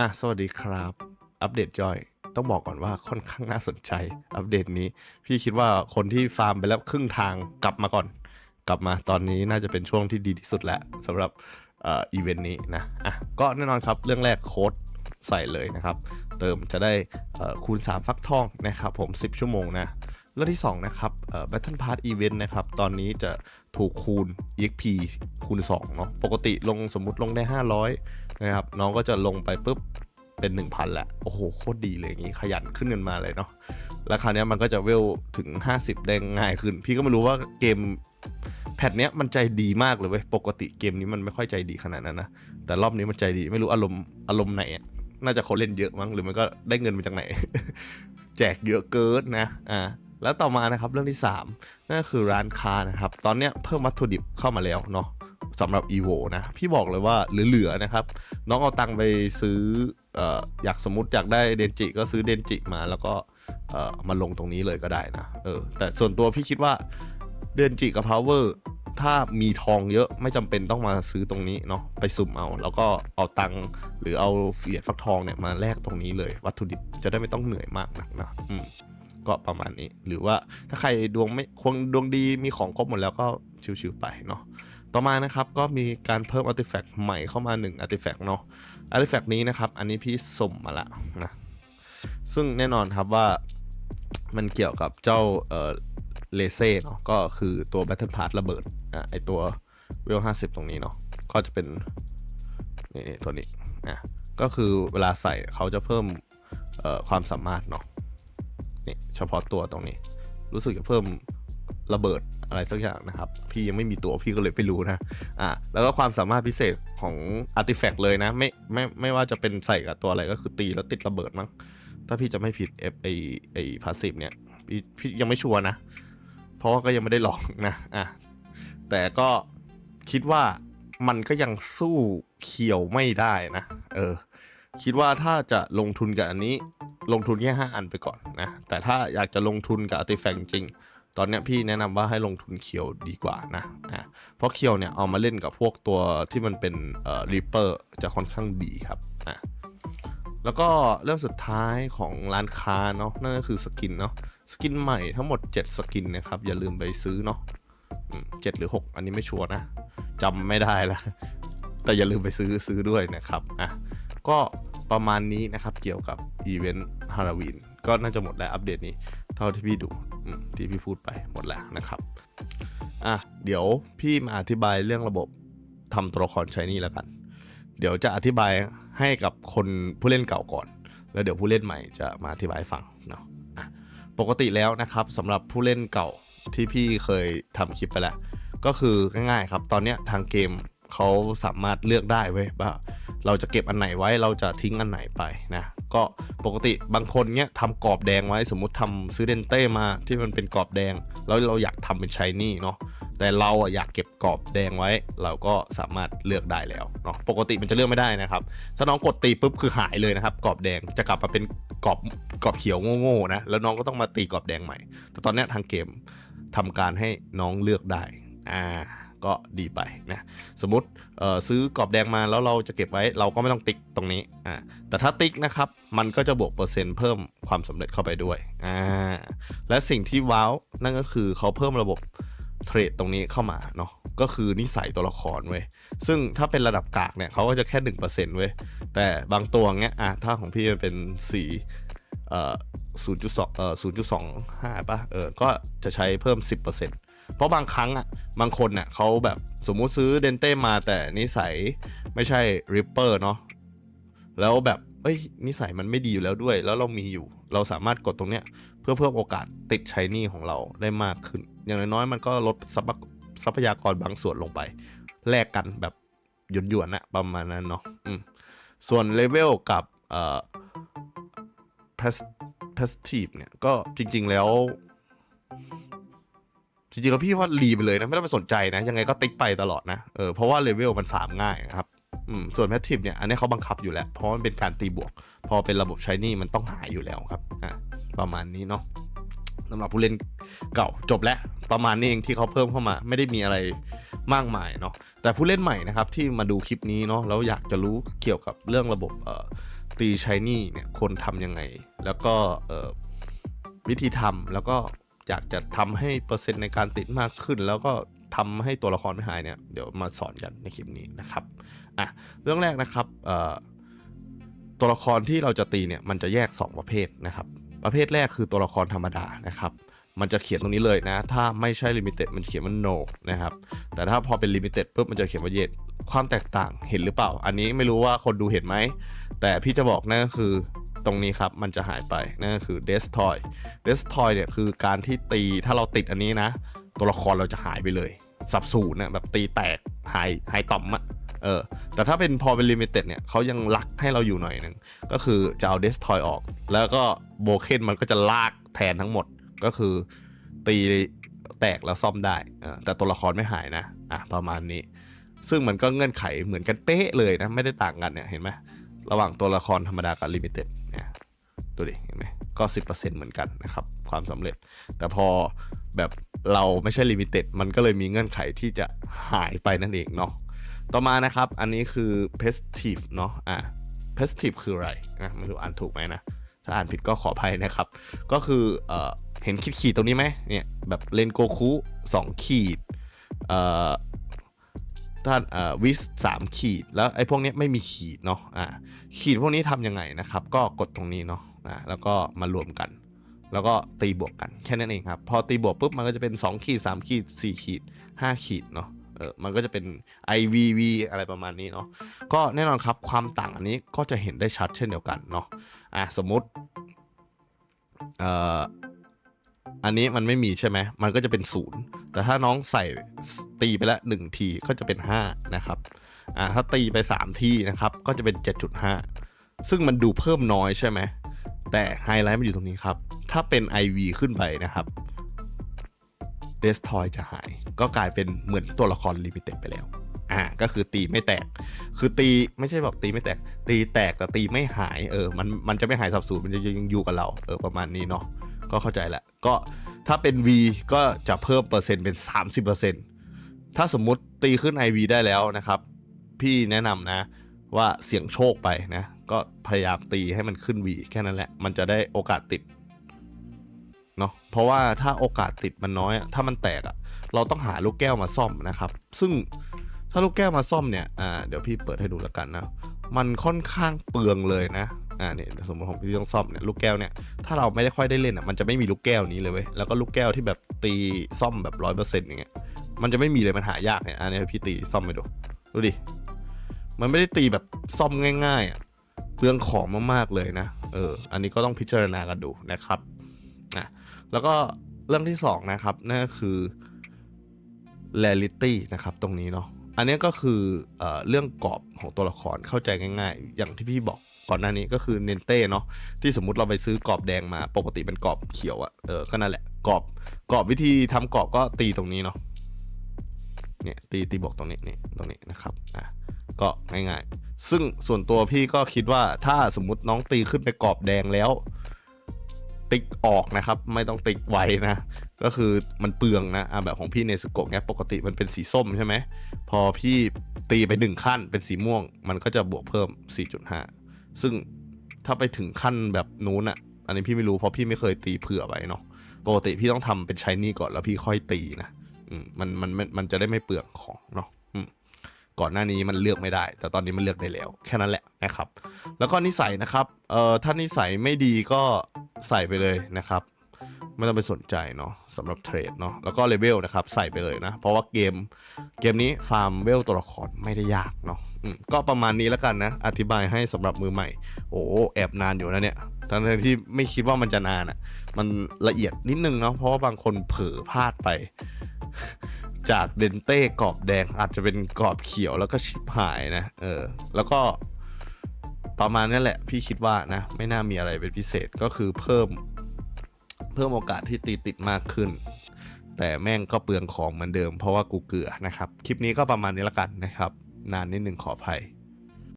อะสวัสดีครับ อัปเดตย่อย ต้องบอกก่อนว่าค่อนข้างน่าสนใจ อัปเดตนี้ พี่คิดว่าคนที่ฟาร์มไปแล้วครึ่งทางกลับมาก่อน กลับมาตอนนี้น่าจะเป็นช่วงที่ดีที่สุดแล้วสำหรับอีเวนต์นี้นะอะก็แน่นอนครับเรื่องแรกโค้ดใส่เลยนะครับ เติมจะได้คูณ 3 ฟักทองนะครับผม 10 ชั่วโมงนะ เรื่องที่ 2 นะครับเอ่อ Battle Pass Event นะครับ ตอนนี้จะถูกคูณ EXP คูณ2เนาะปกติลงสมมุติลงได้ 500 นะครับ น้องก็จะลงไปปุ๊บเป็น 1,000แหละโอ้โห โคตรดีเลยอย่างนี้ขยันขึ้นเงินมาเลยเนาะแล้วคราวนี้มันก็จะเวลถึง 50 ได้ง่ายขึ้น พี่ก็ไม่รู้ว่าเกมแพทเนี้ยมันใจดีมากเลยเว้ย ปกติเกมนี้มันไม่ค่อยใจดีขนาดนั้นนะ แต่รอบนี้มันใจดี ไม่รู้อารมณ์อารมณ์ไหนอะน่าจะเขาเล่นเยอะมั้ง หรือมันก็ได้เงินมาจากไหน แจกเยอะเกินนะ อ่า แล้วต่อมานะครับเรื่องที่ 3นั่นก็คือร้านค้านะครับ ตอนนี้เพิ่มวัตถุดิบเข้ามาแล้วเนาะสำหรับ EVO นะ พี่บอกเลยว่าเหลือๆนะครับ น้องเอาตังค์ไปซื้อเอ่ออยากสมมติอยากได้เดนจิก็ซื้อเดนจิมาแล้วก็เอ่อมาลงตรงนี้เลยก็ได้นะเออแต่ส่วนตัวพี่คิดว่าเดนจิกับพาวเวอร์ถ้ามีทองเยอะไม่จำเป็นต้องมาซื้อตรงนี้เนาะไปสุ่มเอา แล้วก็เอาตังค์หรือเอาเหรียญฟักทองเนี่ยมาแลกตรงนี้เลย วัตถุดิบจะได้ไม่ต้องเหนื่อยมากนักนะอืม ก็ประมาณนี้ หรือว่าถ้าใครดวงไม่ควงดวงดีมีของครบหมดแล้วก็ชิวๆไปเนาะต่อมานะครับก็มีการเพิ่มอาร์ติแฟกต์ใหม่เข้ามา1อาร์ติแฟกต์เนาะอาร์ติแฟกต์นี้นะครับ อันนี้พี่ส่งมาละนะซึ่งแน่นอนครับว่ามันเกี่ยวกับเจ้าเอ่อเลเซ่เนาะก็คือตัว Battle Pass ระเบิดอะไอตัวเวล50ตรงนี้เนาะก็จะเป็นนี่ตัวนี้อะก็คือเวลาใส่เขาจะเพิ่มเอ่อความสามารถเนาะ นี่เฉพาะตัวตรงนี้ รู้สึกจะเพิ่มระเบิดอะไรสักอย่างนะครับ พี่ยังไม่มีตัวพี่ก็เลยไม่รู้นะอ่าแล้วก็ความสามารถพิเศษของอาร์ติแฟกต์เลยนะ ไม่ไม่ไม่ว่าจะเป็นใส่กับตัวอะไรก็คือตีแล้วติดระเบิดมั้งถ้าพี่จะไม่ผิดเอฟไอไอพาสซีฟเนี่ยพี่พี่ยังไม่ชัวร์นะ เพราะว่าก็ยังไม่ได้ลองนะอะแต่ก็คิดว่ามันก็ยังสู้เขียวไม่ได้นะ เออ คิดว่าถ้าจะลงทุนกับอันนี้ ลงทุนแค่ 5 อันไปก่อนนะ แต่ถ้าอยากจะลงทุนกับ Artifact จริง ตอนนี้พี่แนะนำว่าให้ลงทุนเคียวดีกว่านะอะเพราะเคียวเนี่ยเอามาเล่นกับพวกตัวที่มันเป็นเอ่อ Reaper จะค่อนข้างดีครับอะแล้วก็เรื่องสุดท้ายของร้านค้าเนาะนั่นก็คือสกินเนาะสกินใหม่ทั้งหมด 7 สกินนะครับอย่าลืมไปซื้อเนาะเจ็ดหรือ 6 อันนี้ไม่ชัวร์นะจำไม่ได้ละแต่อย่าลืมไปซื้อซื้อด้วยนะครับอะก็ ประมาณนี้นะครับ เกี่ยวกับอีเวนต์ฮาโลวีนก็น่าจะหมดแล้วอัปเดตนี้ เท่าที่พี่ดูที่พี่พูดไปหมดแล้วนะครับอะเดี๋ยวพี่มาอธิบายเรื่องระบบทำตัวละครใช้นี่แล้วกัน เดี๋ยวจะอธิบายให้กับคนผู้เล่นเก่าก่อน แล้วเดี๋ยวผู้เล่นใหม่จะมาอธิบายฟังเนาะะปกติแล้วนะครับสำหรับผู้เล่นเก่าที่พี่เคยทำคลิปไปแล้ว ก็คือง่ายๆครับ ตอนนี้ทางเกมเขาสามารถเลือกได้เว้ยว่า เราจะเก็บอันไหนไว้เราจะทิ้งอันไหนไปนะก็ปกติบางคนเนี้ยทำกรอบแดงไว้สมมติทำซื้อเดนเต้มาที่มันเป็นกรอบแดง แล้วเราอยากทำเป็นชายนี่เนาะแต่เราอะอยากเก็บกรอบแดงไว้ เราก็สามารถเลือกได้แล้วเนาะปกติมันจะเลือกไม่ได้นะครับ ถ้าน้องกดตีปุ๊บคือหายเลยนะครับกรอบแดงจะกลับมาเป็นกรอบกรอบเขียวโง่ๆนะแล้วน้องก็ต้องมาตีกรอบแดงใหม่ แต่ตอนนี้ทางเกมทำการให้น้องเลือกได้อ่า ก็ดีไปนะสมมติซื้อกรอบแดงมาแล้วเราจะเก็บไว้เราก็ไม่ต้องติ๊กตรงนี้อ่าแต่ถ้าติ๊กนะครับมันก็จะบวกเปอร์เซ็นต์เพิ่มความสำเร็จเข้าไปด้วยอ่าและสิ่งที่ว้าวนั่นก็คือเขาเพิ่มระบบเทรดตรงนี้เข้ามาเนาะก็คือนิสัยตัวละครเว้ยซึ่งถ้าเป็นระดับกากเนี่ยเขาก็จะแค่1%เว้ยแต่บางตัวเงี้ยอะถ้าของพี่มันเป็นสีเอ่อ0.2เอ่อ0.25ป่ะเออก็จะใช้เพิ่ม 10%เเพราะบางครั้งอะบางคนเน่ะเขาแบบสมมุติซื้อเดนเต้มาแต่นิสัยไม่ใช่ริปเปอร์เนาะแล้วแบบเอ้ยนิสัยมันไม่ดีอยู่แล้วด้วย แล้วเรามีอยู่ เราสามารถกดตรงเนี้ย เพื่อเพิ่มโอกาสติดใช้หนี้ของเราได้มากขึ้น อย่างน้อยๆมันก็ลดทรัพยากรบางส่วนลงไปแลกกันแบบหยวนๆนะประมาณนั้นเนาะส่วนเลเวลกับเอ่อ passive เนี่ย ก็จริงๆแล้ว จริงๆแล้วพี่ว่ารีไปเลยนะ ไม่ต้องไปสนใจนะ ยังไงก็ติ๊กไปตลอดนะเออเพราะว่าเลเวลมันฟามง่ายนะครับอืมส่วนแพสทีฟเนี่ยอันนี้เขาบังคับอยู่แล้ว เพราะมันเป็นการตีบวก พอเป็นระบบใช้นี่มันต้องหายอยู่แล้วครับอะประมาณนี้เนาะสำหรับผู้เล่นเก่าจบแล้วประมาณนี้เองที่เขาเพิ่มเข้ามา ไม่ได้มีอะไรมากมายเนาะแต่ผู้เล่นใหม่นะครับที่มาดูคลิปนี้เนาะแล้วอยากจะรู้เกี่ยวกับเรื่องระบบเอ่อตีชายนี่เนี่ยคนทำยังไง แล้วก็เอ่อวิธีทำแล้วก็ อยากจะทำให้เปอร์เซ็นต์ในการติดมากขึ้น แล้วก็ทำให้ตัวละครไม่หายเนี่ยเดี๋ยวมาสอนกันในคลิปนี้นะครับอะเรื่องแรกนะครับตัวละครที่เราจะตีเนี่ยมันจะแยก 2 ประเภทนะครับ ประเภทแรกคือตัวละครธรรมดานะครับมันจะเขียนตรงนี้เลยนะ ถ้าไม่ใช่ลิมิเต็ดมันเขียนว่า no นะครับ แต่ถ้าพอเป็นลิมิเต็ดปุ๊บมันจะเขียนว่า yes ความแตกต่างเห็นหรือเปล่า อันนี้ไม่รู้ว่าคนดูเห็นไหม แต่พี่จะบอกนั่นก็คือ ตรงนี้ครับมันจะหายไปนั่นก็คือ destroy destroy เนี่ยคือการที่ตีถ้าเราติดอันนี้นะ ตัวละครเราจะหายไปเลย สับสูนนะแบบตีแตกหายหายต่อมอะเออแต่ถ้าเป็นพอเป็นลิมิเต็ดเนี่ยเขายังลักให้เราอยู่หน่อยหนึ่งก็คือจะเอา destroy ออก แล้วก็โบเคนมันก็จะลากแทนทั้งหมดก็คือ ตีแตกแล้วซ่อมได้ แต่ตัวละครไม่หายนะ อะ ประมาณนี้ ซึ่งมันก็เงื่อนไขเหมือนกันเป๊ะเลยนะ ไม่ได้ต่างกันเนี่ย เห็นไหม ระหว่างตัวละครธรรมดากับลิมิเต็ดเนี่ยดูดิเห็นไหมก็ 10%เหมือนกันนะครับ ความสำเร็จ แต่พอแบบเราไม่ใช่ลิมิเต็ดมันก็เลยมีเงื่อนไขที่จะหายไปนั่นเองเนาะต่อมานะครับ อันนี้คือ pestive เนาะอะ pestive คืออะไรนะไม่รู้อ่านถูกไหมนะถ้าอ่านผิดก็ขออภัยนะครับ ก็คือเออเห็นขีดขีดตรงนี้ไหมเนี่ยแบบเลนโกคุสองขีดเอ่อ ถ้าเอ่อวิสสามขีด แล้วไอ้พวกนี้ไม่มีขีดเนาะอ่าขีดพวกนี้ทำยังไงนะครับ ก็กดตรงนี้เนาะอ่าแล้วก็มารวมกัน แล้วก็ตีบวกกันแค่นั้นเองครับ พอตีบวกปุ๊บมันก็จะเป็น 2 ขีด 3 ขีด 4 ขีด 5 ขีดเนาะเออมันก็จะเป็น IVV อะไรประมาณนี้เนาะก็แน่นอนครับความต่างอันนี้ก็จะเห็นได้ชัดเช่นเดียวกันเนาะอะสมมติเอ่อ อันนี้มันไม่มีใช่ไหม มันก็จะเป็นศูนย์แต่ถ้าน้องใส่ตีไปแล้วหนึ่งทีก็จะเป็น5นะครับอ่าถ้าตีไป3ทีนะครับ ก็จะเป็น 7.5 ซึ่งมันดูเพิ่มน้อยใช่ไหม แต่ไฮไลท์มันอยู่ตรงนี้ครับ ถ้าเป็น IV ขึ้นไปนะครับเดสทอยจะหาย ก็กลายเป็นเหมือนตัวละครลิมิเต็ดไปแล้วอ่าก็คือตีไม่แตก คือตีไม่ใช่บอกตีไม่แตก ตีแตกแต่ตีไม่หาย เออ มันมันจะไม่หายสับสูนมันจะยังอยู่กับเรา เออ ประมาณนี้เนาะ ก็เข้าใจแหละ ก็ถ้าเป็น V ก็จะเพิ่มเปอร์เซ็นต์เป็น 30%ถ้าสมมุติตีขึ้น IV ได้แล้วนะครับ พี่แนะนำนะว่าเสี่ยงโชคไปนะ ก็พยายามตีให้มันขึ้น V แค่นั้นแหละ มันจะได้โอกาสติดเนาะเพราะว่าถ้าโอกาสติดมันน้อย ถ้ามันแตกอะเราต้องหาลูกแก้วมาซ่อมนะครับ ซึ่งถ้าลูกแก้วมาซ่อมเนี่ย อ่า เดี๋ยวพี่เปิดให้ดูแล้วกันนะ มันค่อนข้างเปลืองเลยนะ อ่าเนี่ยสมมติของพี่ต้องซ่อมเนี่ยลูกแก้วเนี่ยถ้าเราไม่ได้ค่อยได้เล่นอะมันจะไม่มีลูกแก้วนี้เลยเว้ยแล้วก็ลูกแก้วที่แบบตีซ่อมแบบร้อยเปอร์เซ็นต์อย่างเงี้ยมันจะไม่มีเลยมันหายากเนี่ยอันนี้พี่ตีซ่อมไปดูดูดิมันไม่ได้ตีแบบซ่อมง่ายๆอะเปลืองของมากๆเลยนะเอออันนี้ก็ต้องพิจารณากันดูนะครับอะแล้วก็เรื่องที่สองนะครับนั่นก็คือ reality นะครับตรงนี้เนาะ อันนี้ก็คือเอเรื่องกรอบของตัวละครเข้าใจง่าย ๆ อย่างที่พี่บอกก่อนหน้านี้ก็คือเนนเต้เนาะที่สมมติเราไปซื้อกรอบแดงมาปกติเป็นกรอบเขียวอะเออก็นั่นแหละกรอบกรอบวิธีทำกรอบก็ตีตรงนี้เนาะเนี่ยตีตีบอกตรงนี้นี่ตรงนี้นะครับอะก็ง่ายๆ ซึ่งส่วนตัวพี่ก็คิดว่าถ้าสมมติน้องตีขึ้นไปกรอบแดงแล้ว ติ๊กออกนะครับ ไม่ต้องติ๊กไว้นะ ก็คือมันเปลืองนะอะแบบของพี่เนสโกะเนี่ยปกติมันเป็นสีส้มใช่ไหม พอพี่ตีไปหนึ่งขั้นเป็นสีม่วง มันก็จะบวกเพิ่ม 4.5 ซึ่งถ้าไปถึงขั้นแบบนู้นอะ อันนี้พี่ไม่รู้เพราะพี่ไม่เคยตีเผื่อไว้เนาะปกติพี่ต้องทำเป็นใช้นี่ก่อนแล้วพี่ค่อยตีนะอืมมันมันมันจะได้ไม่เปลืองของเนาะ ก่อนหน้านี้มันเลือกไม่ได้ แต่ตอนนี้มันเลือกได้แล้ว แค่นั้นแหละนะครับ แล้วก็นิสัยนะครับเอ่อถ้านิสัยไม่ดีก็ใส่ไปเลยนะครับ ไม่ต้องไปสนใจเนาะสำหรับเทรดเนาะแล้วก็เลเวลนะครับใส่ไปเลยนะ เพราะว่าเกมเกมนี้ฟาร์มเวลตัวละครไม่ได้ยากเนาะก็ประมาณนี้แล้วกันนะ อธิบายให้สำหรับมือใหม่ โอ้แอบนานอยู่นะเนี่ยทั้งที่ไม่คิดว่ามันจะนานอะ่ะมันละเอียดนิดนึงเนาะเพราะว่าบางคนเผลอพลาดไป จากเดนเต้กรอบแดงอาจจะเป็นกรอบเขียวแล้วก็ชิบหายนะ เออ แล้วก็ประมาณนั้นแหละ พี่คิดว่านะ ไม่น่ามีอะไรเป็นพิเศษก็คือเพิ่ม เพิ่มโอกาสที่ตีติดมากขึ้น แต่แม่งก็เปลืองของเหมือนเดิมเพราะว่ากูเกลือนะครับ คลิปนี้ก็ประมาณนี้ละกันนะครับ นานนิดนึงขออภัย